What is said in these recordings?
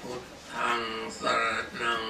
พุทธังสรนัง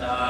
uh,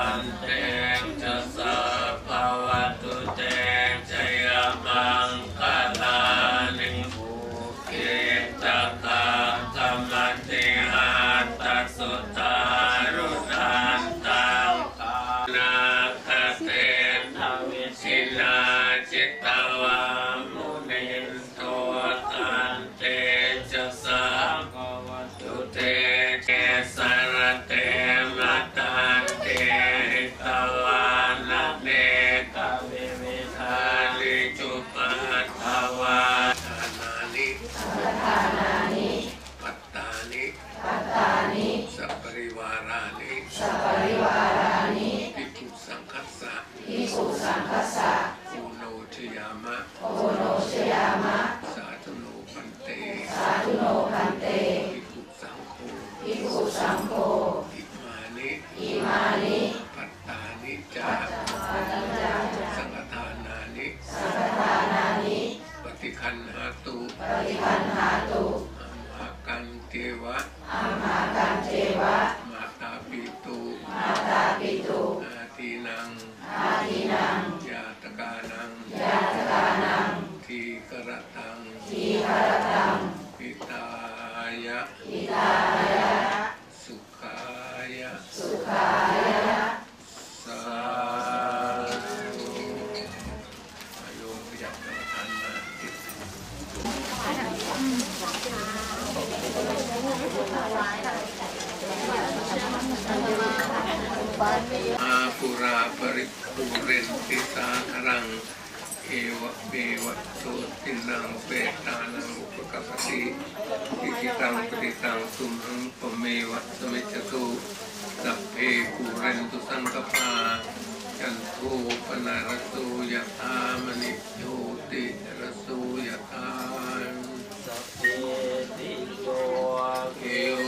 ภูเรนติสาครัง เอวะเมวะโตตินังเปตานังอุปกัปติอิทิตังปฏิตังสุมังปเมวะสมิจตุสัพเพภูเรนตุสังกปาจันโทปนารโสยะธามณิโยติรโสยะธาสัพเพติโยเกว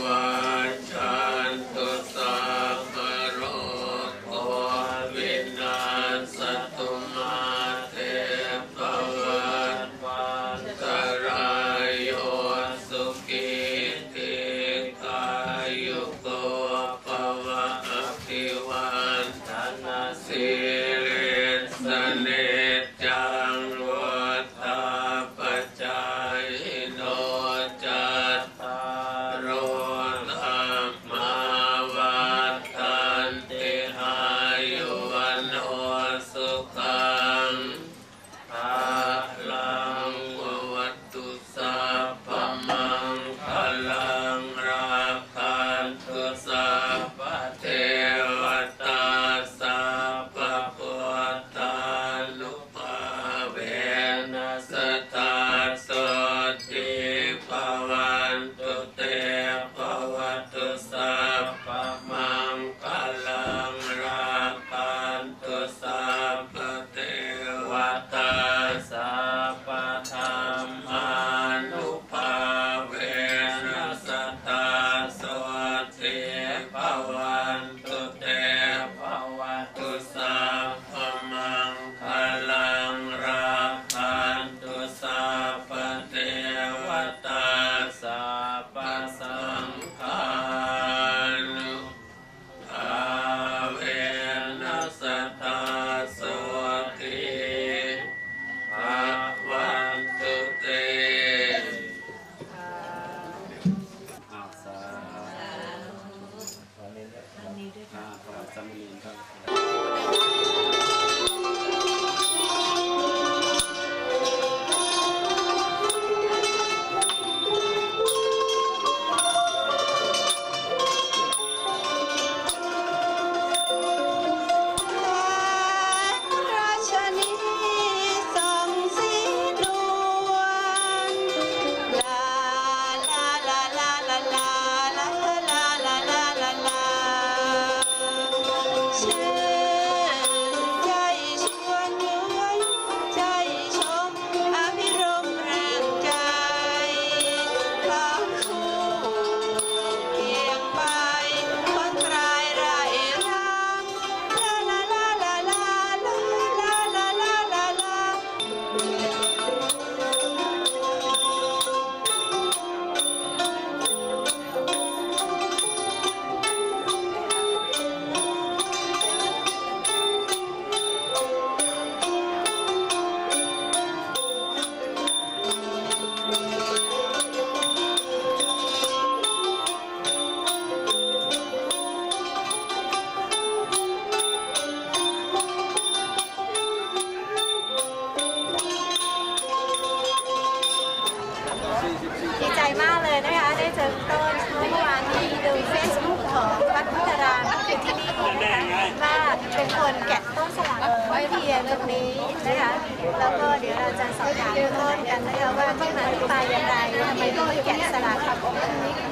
ดีใจมากเลยนะคะ ได้เจอต้นเมื่อวานนี้ดูเฟซบุ๊กของวัดพุทธรามที่ที่นี่นะคะว่าเป็นคนแกะต้นสลากไว้เพียงตรงนี้นะคะ แล้วก็เดี๋ยวเราจะสอบถามต้นกันนะคะว่าที่มาที่ไปอย่างไรทำไมต้องแกะสลัก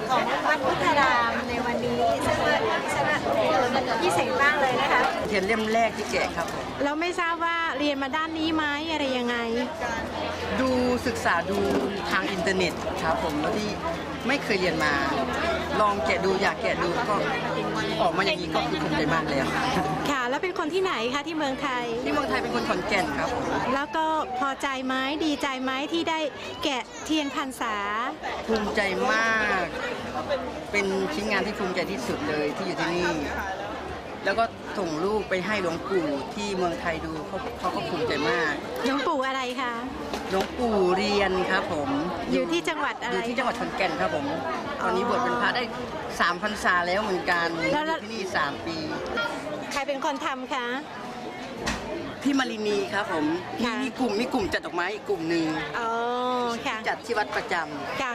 ของวัดพุทธรามในวันนี้ซึ่งว่าชนะ พี่เสงมากเลยนะคะเขียนเล่มแรกที่แกะครับเราไม่ทราบว่าเรียนมาด้านนี้ไหมอะไรยังไง ดูศึกษาดูทางอินเทอร์เน็ตครับผมแล้วที่ไม่เคยเรียนมา ลองแกะดูอยากแกะดูก็ออกมาอย่างนี้ก็คือภูมใจมากเลยค่ะ แล้วเป็นคนที่ไหนคะที่เมืองไทย ที่เมืองไทยเป็นคนขอนแก่นครับผมแล้วก็พอใจไหมดีใจไหมที่ได้แกะเทียนพรรษา ภูมิใจมาก เป็นชิ้นงานที่ภูมิใจที่สุดเลยที่อยู่ที่นี่ แล้วก็ส่งลูกไปให้หลวงปู่ที่เมืองไทยดูเขาเขาก็ภูมิใจมาก หลวงปู่อะไรคะ หลวงปู่เรียนครับผมอยู่ที่จังหวัดอะอไร ยู่ที่จังหวัดขอนแก่นครับผม ตอนนี้บวชเป็นพระได้สามพรรษาแล้วเหมือนกันแล้วแล้วอยู่ที่นี่สามปี ใครเป็นคนทำคะ พี่มารินีครับผมมีค่ะ มีกลุ่มมีกลุ่มจัดดอกไม้อีกกลุ่มหนึ่งอ๋อค่ะจัดที่วัดประจำ ค่ะ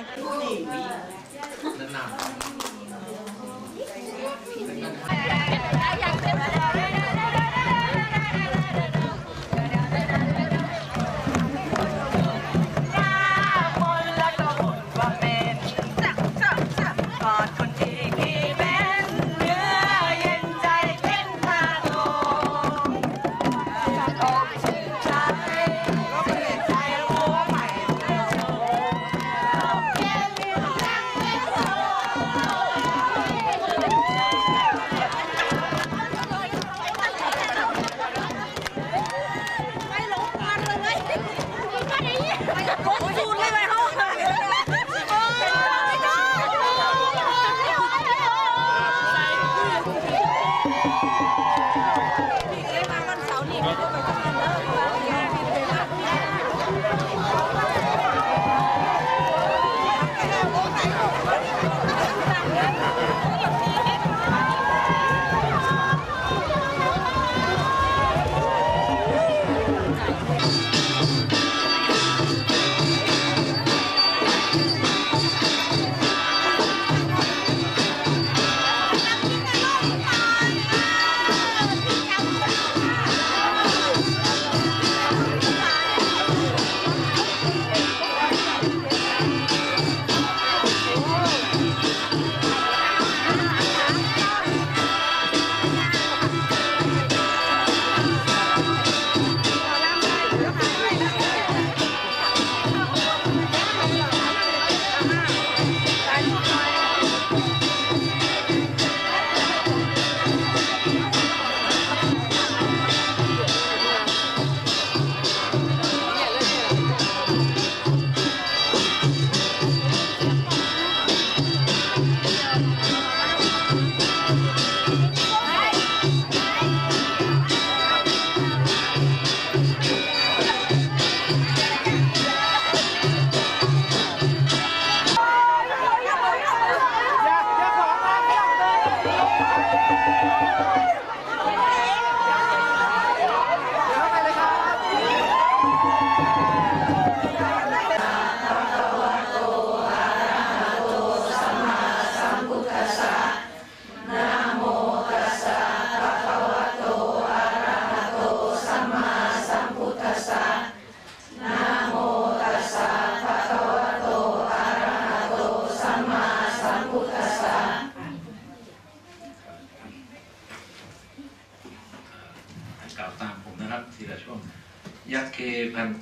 Yeah!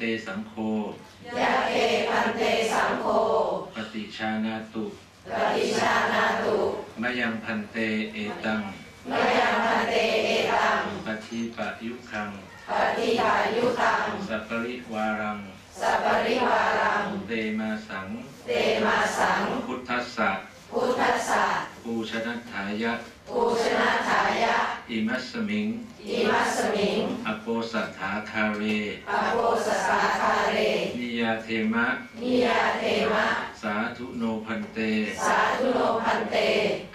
เตสังโฆยะเอพันเตสังโฆปฏิชานาตุปฏิชานาตุมะยังพันเตเอตังมยังพันเตเอตังปฏิปะยุคังปฏิปายุตังสัปปริวารังสัพปริวารังเตมาสังเตมาสังพุทธัสสะพุทธัสสะปูชนัฏฐายะปูชนาถายะ อิมัสสมิง อิมัสสมิง อโปสัทธาคาเร อโปสสาคาเร นิยาเทมะ นิยาเทมะ สาธุโนพันเต สาธุโนพันเต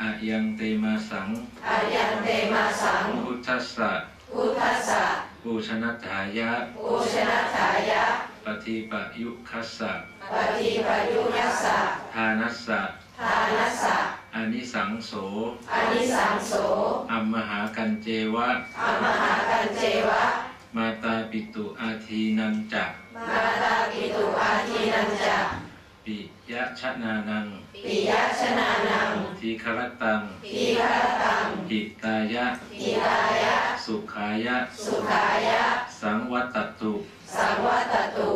อะยังเตมาสังอายันเตมาสัง พุทธัสสะ พุทธัสสะปูชนัฏฐายะปูชนาถายะ ปฏิปะยุคัสสะ ปฏิปายุยัสสะ ทานัสสะ ทานัสสะ อานิสังโสอานิสังโสอัมมหากันเจวะอมหากันเจวะ มาตาปิตุอาทีนันจักมาตาปิตุอาทีนันจะปปิยะชะนานัง ปิยชนานัง ทีครตัง ทีฆรตังหิตายะทิตายะ สุขายะ สุขายะ สังวัตตุ สังวัตตุ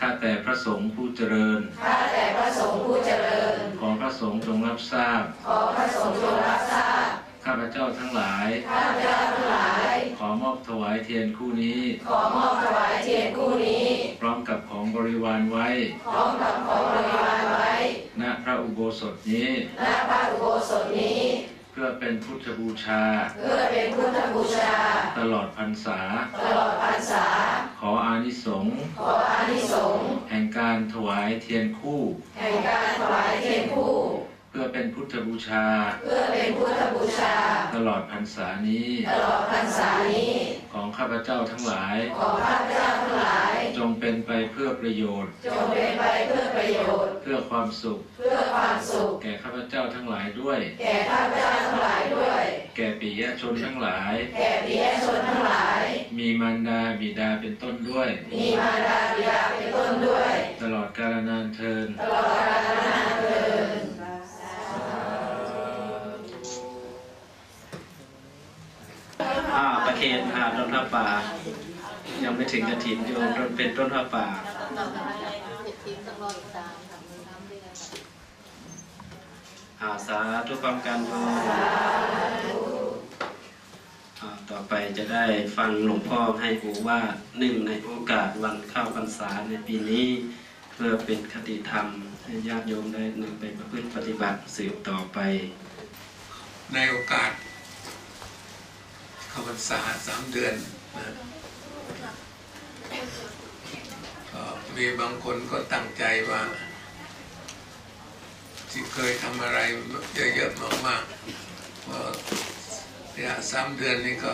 ข้าแต่พระสงฆ์ผู้เจริญ ข้าแต่พระสงฆ์ผู้เจริญ ขอพระสงฆ์จงรับทราบ ขอพระสงฆ์จงรับทราบ ข้าพเจ้าทั้งหลาย ข้าพเจ้าทั้งหลาย ขอมอบถวายเทียนคู่นี้ ขอมอบถวายเทียนคู่นี้ พร้อมกับของบริวารไว้ พร้อมกับของบริวารไว้ ณ พระอุโบสถนี้ ณ พระอุโบสถนี้เพื่อเป็นพุทธบูชา เพื่อเป็นพุทธบูชา ตลอดพรรษา ตลอดพรรษา ขออานิสงส์ขออานิสงส์แห่งการถวายเทียนคู่ แห่งการถวายเทียนคู่ เพื่อเป็นพุทธบูชา เพื่อเป็นพุทธบูชา ตลอดพรรษานี้ ตลอดพรรษานี้ ของข้าพเจ้าทั้งหลาย ขอข้าพเจ้าทั้งหลาย จงเป็นไปเพื่อประโยชน์ จงเป็นไปเพื่อประโยชน์ เพื่อความสุข เพื่อความสุข แก่ข้าพเจ้าทั้งหลายด้วย แก่ข้าพเจ้าทั้งหลายด้วย แก่ปิยชนทั้งหลาย แก่ปิยชนทั้งหลาย มีมารดาบิดาเป็นต้นด้วย มีมารดาบิดาเป็นต้นด้วย ตลอดกาลนานเทินตลอดกาลนานเทินอ่าประเคนอ่าต้นผ้าป่า ยังไม่ถึงกระถินโยมต้นเป็นต้นผ้าป่าอาสาธุความการโยมอ่าต่อไปจะได้ฟังหลวงพ่อให้หูว่าหนึ่งในโอกาสวันเข้าพรรษาในปีนี้ เพื่อเป็นคติธรรม ให้ญาติโยมได้นำไปประพฤติปฏิบัติสืบต่อไป ในโอกาสเข้าพรรษาสามเดือนนะก็ มีบางคนก็ตั้งใจว่า ที่เคยทำอะไรเยอะๆมากๆว่าเนี่ยสามเดือนนี้ก็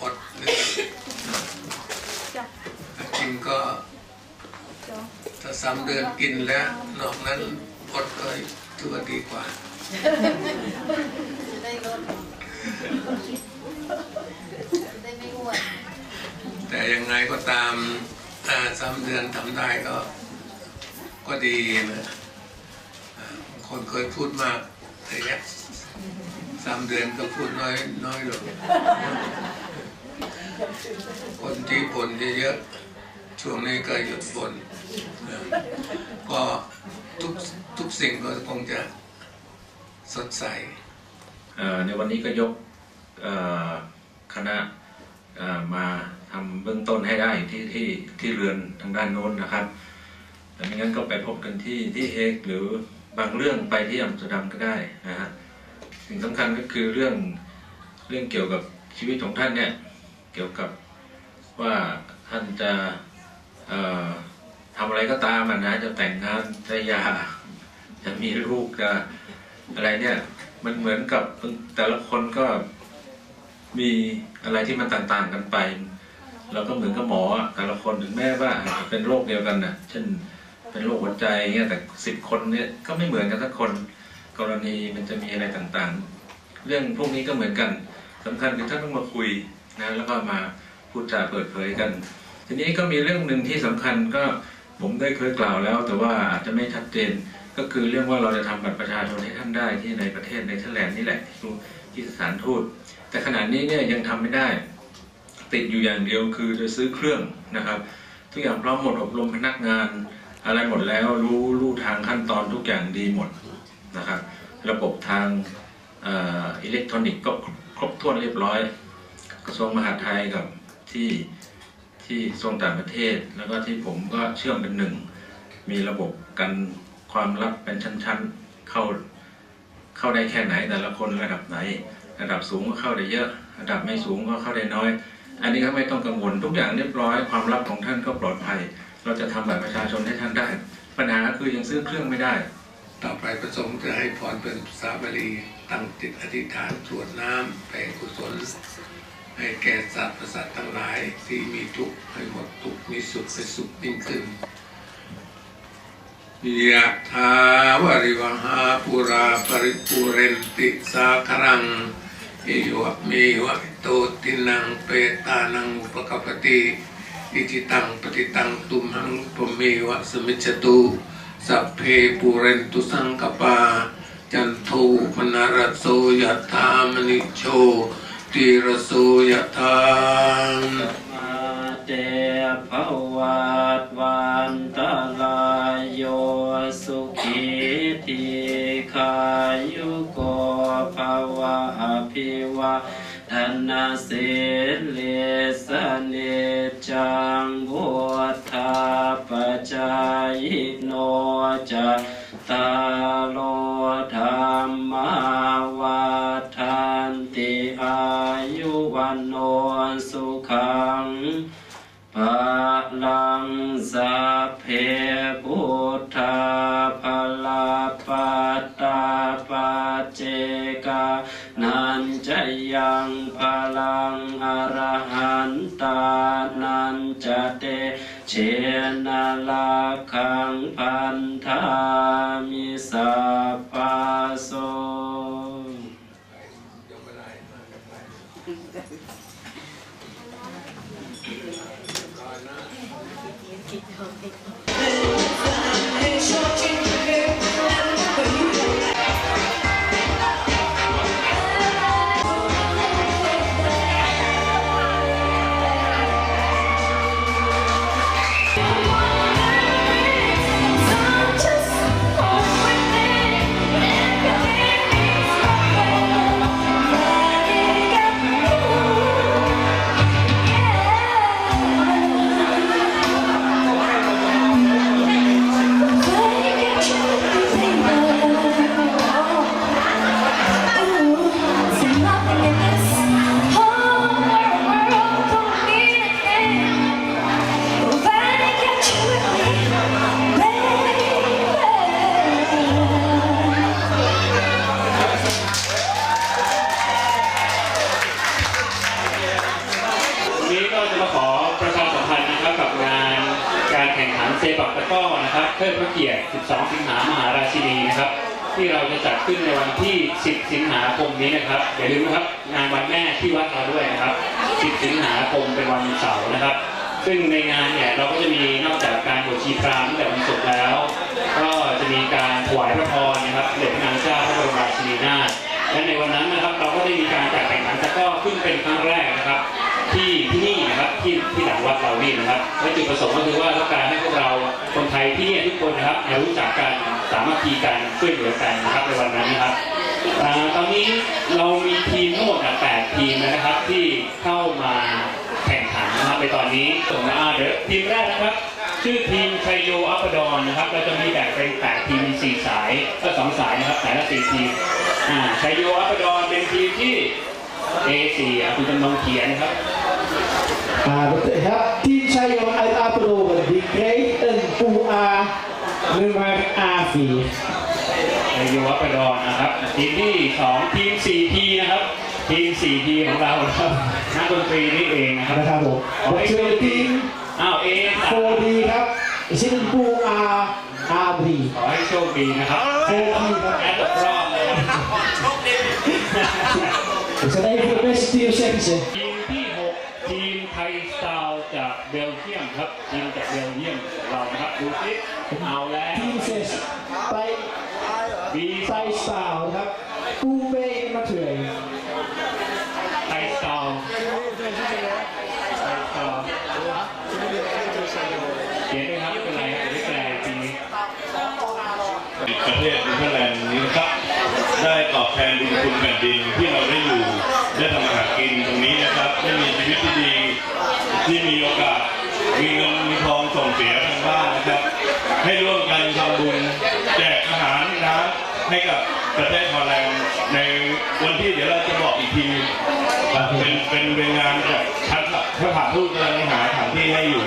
อดเลือกินก็ถ้าสามเดือนกินแล้ว นอกนั้นอดก็ถือว่าดีกว่า จะได้ลดจะได้ไม่อ้วน แต่ยังไงก็ตามสามเดือนทำได้ก็ ก็ดีนะคนเคยพูดมากแต่เนี้ยสามเดือนก็พูดน้อยน้อยลงคนที่บ่นเยอะๆช่วงนี้ก็หยุดบ่นก็ทุกทุกสิ่งก็คงจะสดใสในวันนี้ก็ยกคณะ มาทำเบื้องต้นให้ได้ที่ที่ที่เรือนทางด้านโน้นนะครับแต่ไม่งั้นก็ไปพบกันที่ที่เฮกหรือบางเรื่องไปที่อัมสเตอร์ดัมก็ได้นะฮะสิ่งสำคัญก็คือเรื่องเรื่องเกี่ยวกับชีวิตของท่านเนี่ยเกี่ยวกับว่าท่านจะทำอะไรก็ตามนะจะแต่งงานจะยาจะมีลูกจะอะไรเนี่ยมันเหมือนกับแต่ละคนก็ มีอะไรที่มันต่างๆกันไป เราก็เหมือนกับหมออะแต่ละคนถึงแม้ว่าเป็นโรคเดียวกันนะเช่นเป็นโรคหัวใจเงี้ยแต่สิบคนเนี่ยก็ไม่เหมือนกันสักคนกรณีมันจะมีอะไรต่างๆ เรื่องพวกนี้ก็เหมือนกันสำคัญคือท่านต้องมาคุยนะแล้วก็มาพูดจาเปิดเผยกัน ทีนี้ก็มีเรื่องหนึ่งที่สำคัญก็ผมได้เคยกล่าวแล้ว แต่ว่าอาจจะไม่ชัดเจนก็คือเรื่องว่าเราจะทำบัตรประชาชนให้ท่านได้ที่ในประเทศในเธอร์แลนด์นี่แหละ ที่สถานทูตแต่ขณะนี้เนี่ยยังทำไม่ได้ ติดอยู่อย่างเดียวคือจะซื้อเครื่องนะครับ ทุกอย่างพร้อมหมดอบรมพนักงานอะไรหมดแล้วรู้รู้ทางขั้นตอนทุกอย่างดีหมดนะครับ ระบบทางอ่ออิเล็กทรอนิกส์ก็ครบถ้วนเรียบร้อย กระทรวงมหาดไทยกับที่ที่กระทรวงต่างประเทศ แล้วก็ที่ผมก็เชื่อมเป็นหนึ่ง มีระบบกันความลับเป็นชั้น ๆ เข้า เข้าได้แค่ไหนแต่ละคนระดับไหน ระดับสูงก็เข้าได้เยอะ ระดับไม่สูงก็เข้าได้น้อย อันนี้ก็ไม่ต้องกังวลทุกอย่างเรียบร้อยความลับของท่านก็ปลอดภัย เราจะทำบัตรประชาชนให้ท่านได้ ปัญหาคือยังซื้อเครื่องไม่ได้ ต่อไปประสงค์จะให้พรเป็นภาบาลีตั้งจิตอธิษฐานสวดน้ำแผ่กุศลให้แก่สัตว์ประสาททั้งหลายที่มีทุกข์ให้หมดทุกข์มีสุขให้สุขยิ่งขึ้น ยะถาวริวหาปุราปริปุเรนติสาครังอิวะเมวะโตตินังเปตานังอุปกปปติอิจิตังปฏิตังตุมหังปะเมวะสมิจจตุสัพเพปุเรนตุสังกปา จันโทปนารโสยถามณิโชติรโสยถามา เตภวัตวันตลายโยสุขีทีขายุโกภวะอภิวะธนาสิลิสเนจังวุธาปจายโนจะตา ยังพลังอรหันตานันจะเตเชนะลาคังพันธามิสัพพโส หามหาราชินีนะครับ ที่เราจะจัดขึ้นในวันที่ 10 สิงหาคมนี้นะครับอย่าลืมนะครับงานวันแม่ที่วัดเราด้วยนะครับ 10 สิงหาคมเป็นวันเสาร์นะครับ ซึ่งในงานเนี่ยเราก็จะมีนอกจากการบวชชีพรามตั้งแต่วันศุกร์แล้ว ก็จะมีการถวายพระพรนะครับเด็จพนางเจ้าพระบรมราชินีนาถและในวันนั้นนะครับเราก็ได้มีการจัดแข่งขันตะกร้อขึ้นเป็นครั้งแรกนะครับ ที่ที่นี่นะครับที่ที่หลังวัดเรานี่นะครับและจุดประสงค์ก็คือว่าต้องการให้พวกเราคนไทยที่นี่ทุกคนนะครับมารู้จักกันสามัคคีกันช่วยเหลือกันนะครับในวันนั้นนะครับอตอนนี้เรามีทีมทั้งหมดอะแปดทีมนะครับที่เข้ามาแข่งขันนะครับในตอนนี้ส่งมาอาเดี๋ยวทีมแรกนะครับ ชื่อทีมชัยโยอัปปดรนนะครับเราจะมีแบ่งเป็นแปดทีมมีสี่สายก็สองสายนะครับสายละสี่ทีมอ่าชัยโยอัปปดรเป็นทีมที่ A4 อะคุณจำนงเขียนครับ Ah, betul. Ya, Team Sayong uit Apeldoorn die kreeg een pool A nummer A4. ในยูวัปดอนนะครับ ทีมที่สองทีม 4P นะครับ ทีม 4P ของเรานะครับนักดนตรีนี่เองนะครับนะครับผมขอ De ให้โชค tweede ดี team อ้าว A สาม 4D ครับ is in een pool A A3. ขอให้โชคดีนะครับ 4D ครับแอดตกรอบนะครั บ Ik zal even de beste team zeggen ze. ทีมที่6ทีมไทยสตาลจากเบลเยียมครับ ทีมจากเบลเยียมของเรานะครับดูสิเอาแล้ว Team 6 bij บี Thai Style ครับ Pool B nummer 2. ไทยสตาลไทยสตาลเขียนด้วยครับไม่เป็นไรครับเดี๋ยวได้แปลอีกทีนี้ประเทศเนเธอร์แลนด์นี้นะครับ ได้ตอบแทนบุญคุณแผ่นดินที่เราได้อยู่ได้ทำอาหารกินตรงนี้นะครับได้มีชีวิตที่ดี ที่มีโอกาสมีเงินมีทองส่งเสียทางบ้านนะครับ ให้ร่วมกันทำบุญแจกอาหารน้ำให้กับประเทศฮอลแลนในวันที่เดี๋ยวเราจะบอกอีกทีเป็นเป็นเป็นงานจากทัศน์สถานทูตกำลังหาสถานที่ให้อยู่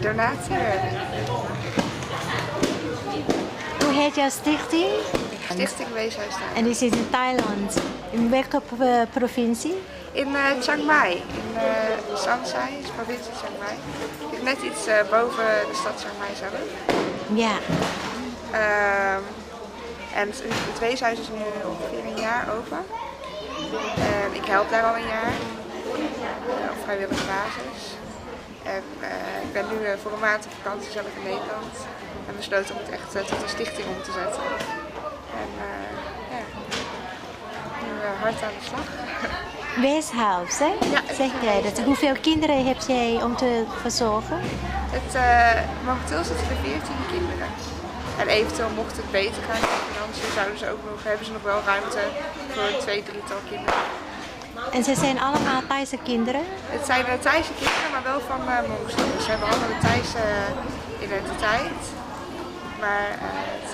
donatie. Hoe heet jouw stichting? Stichting Weeshuis. En die zit in Thailand. In welke eh, provincie? In eh, Chiang Mai, in uh, Sansai, is provincie Chiang Mai. Net iets eh, boven de stad Chiang Mai zelf. Ja. Ehm, en het, het weeshuis is nu ongeveer een jaar open. En ik help daar al een jaar, eh, op vrijwillige basis. Eh, ik ben nu eh, voor een maand op vakantie zelf in Nederland. En besloten om het echt eh, tot een stichting om te zetten. En ja, nu hard aan de slag. Weeshuis, hè? Ja. Zeg jij dat? Hoeveel kinderen heb jij om te verzorgen? Het, momenteel zitten er 14 kinderen. En eventueel mocht het beter gaan met de financiën, zouden ze ook nog, hebben ze nog wel ruimte voor twee, drietal kinderen. En ze zijn allemaal Thaise kinderen. Het zijn uh, Thaise kinderen, maar wel van uh. Ze hebben allemaal Thaise identiteit. Maar het